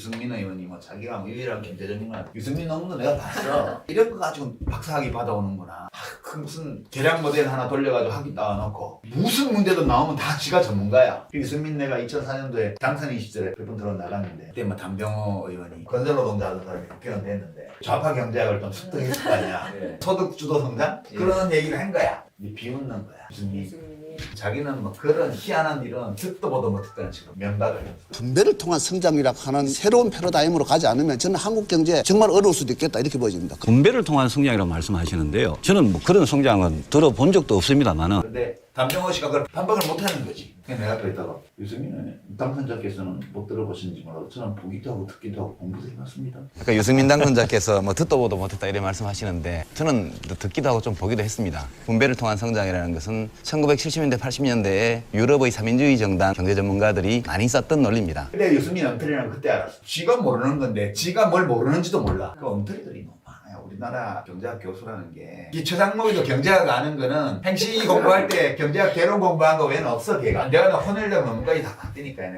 유승민 의원이 뭐 자기가 뭐 유일한 경제전문가 유승민 논문도 내가 봤어. 이런 거 가지고 박사학위 받아오는구나. 아, 그 무슨 계량 모델 하나 돌려가지고 학위 따와놓고 무슨 문제도 나오면 다 지가 전문가야. 유승민 내가 2004년도에 당선인 시절에 몇번 들어 나갔는데 그때 뭐 담병호 의원이 건설노동자 하던 사람이 국회의원 됐는데 좌파 경제학을 좀 습득했을 거 아니야. 예. 소득 주도 성장? 예. 그런 얘기를 한 거야 이 비웃는 거야 유승민 자기는 뭐 그런 희한한 일은 듣도 보도 못했다는 면박을 했어 분배를 통한 성장이라고 하는 새로운 패러다임으로 가지 않으면 저는 한국 경제 정말 어려울 수도 있겠다 이렇게 보여집니다. 분배를 통한 성장이라고 말씀하시는데요. 저는 뭐 그런 성장은 들어본 적도 없습니다만은 근데 담정호 씨가 그걸 반박을 못하는 거지. 그냥 내가 앞에 있다가 유승민 당선자께서는 못 들어보시는지 몰라도 저는 보기도 하고 듣기도 하고 공부도 해봤습니다. 아까 유승민 당선자께서 뭐 듣도 보도 못했다 이런 말씀하시는데 저는 듣기도 하고 좀 보기도 했습니다. 분배를 통한 성장이라는 것은 1970년대 80년대에 유럽의 삼인주의 정당 경제 전문가들이 많이 썼던 논리입니다. 근데 유승민 엉터리라는 걸 그때 알았어. 지가 모르는 건데 지가 뭘 모르는지도 몰라. 그 엉터리들이 많아요. 우리나라 경제학 교수라는 게 기초상목에도 경제학 아는 거는 행시 공부할 때 경제학 개론 공부한 거 외에는 없어 걔가. 내가 나 혼내려면 뭔가지 다 바뀌니까